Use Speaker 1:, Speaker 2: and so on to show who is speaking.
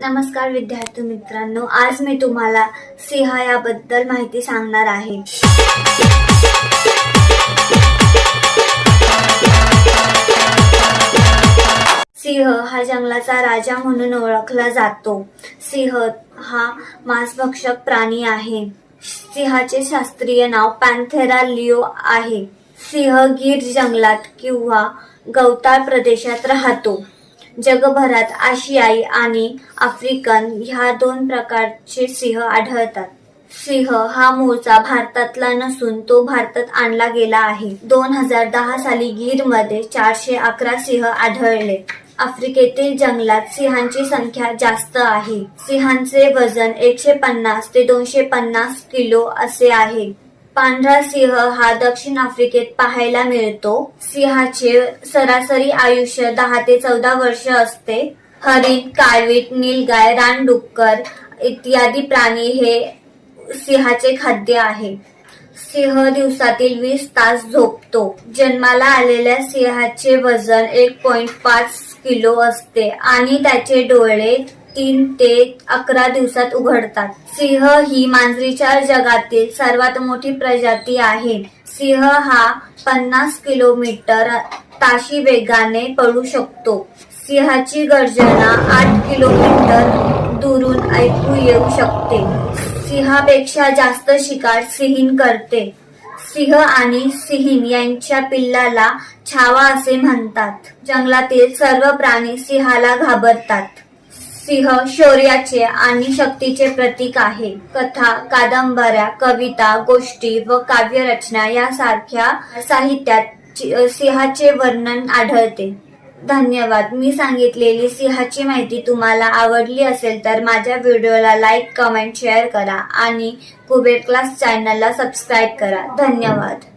Speaker 1: नमस्कार विद्यार्थी मित्रांनो. आज मी तुम्हाला सिंह याबद्दल माहिती सांगणार आहे. सिंह हा जंगलाचा राजा म्हणून ओळखला जातो. सिंह हा मांसभक्षक प्राणी आहे. सिंहाचे शास्त्रीय नाव पॅन्थेरा लिओ आहे. सिंह गीर जंगलात किंवा गवताळ प्रदेशात राहतो. जगभरात आशियाई आणि आफ्रिकन ह्या दोन प्रकारचे सिंह आढळतात. सिंह हा मूळचा भारतातला नसून तो भारतात आणला गेला आहे. दोन हजार दहा साली गीरमध्ये चारशे अकरा सिंह आढळले. आफ्रिकेतील जंगलात सिंहांची संख्या जास्त आहे. सिंहांचे वजन एकशे पन्नास ते दोनशे पन्नास किलो असे आहे. पांढरा सिंह हा दक्षिण आफ्रिकेत पाहायला मिळतो. सिंहाचे सरासरी आयुष्य दहा ते चौदा वर्ष असते. हरिण काळवीट नीलगाय रानडुक्कर इत्यादी प्राणी हे सिंहाचे खाद्य आहे. सिंह दिवसातील वीस तास झोपतो. जन्माला आलेल्या सिंहाचे वजन एक पॉइंट पाच किलो असते आणि त्याचे डोळे तीन ते अकरा दिवसात उघडतात. सिंह ही मांजरीच्या जगातील सर्वात मोठी प्रजाती आहे. सिंह हा पन्नास किलोमीटर ताशी वेगाने पळू शकतो. सिंहाची गर्जना आठ किलोमीटर दुरून ऐकू येऊ शकते. सिंहापेक्षा जास्त शिकार सिंहीण करते. सिंह आणि सिंहीण यांच्या पिल्लाला छावा असे म्हणतात. जंगलातील सर्व प्राणी सिंहाला घाबरतात. सिंह शौर्याचे आणि शक्तीचे प्रतीक आहे. कथा कादंबऱ्या कविता गोष्टी व काव्यरचना यासारख्या साहित्यात चि- सिंहाचे वर्णन आढळते. धन्यवाद. मी सांगितलेली सिंहाची माहिती तुम्हाला आवडली असेल तर माझ्या व्हिडिओला लाईक कमेंट शेअर करा आणि कुबेर क्लास चॅनलला सबस्क्राईब करा. धन्यवाद.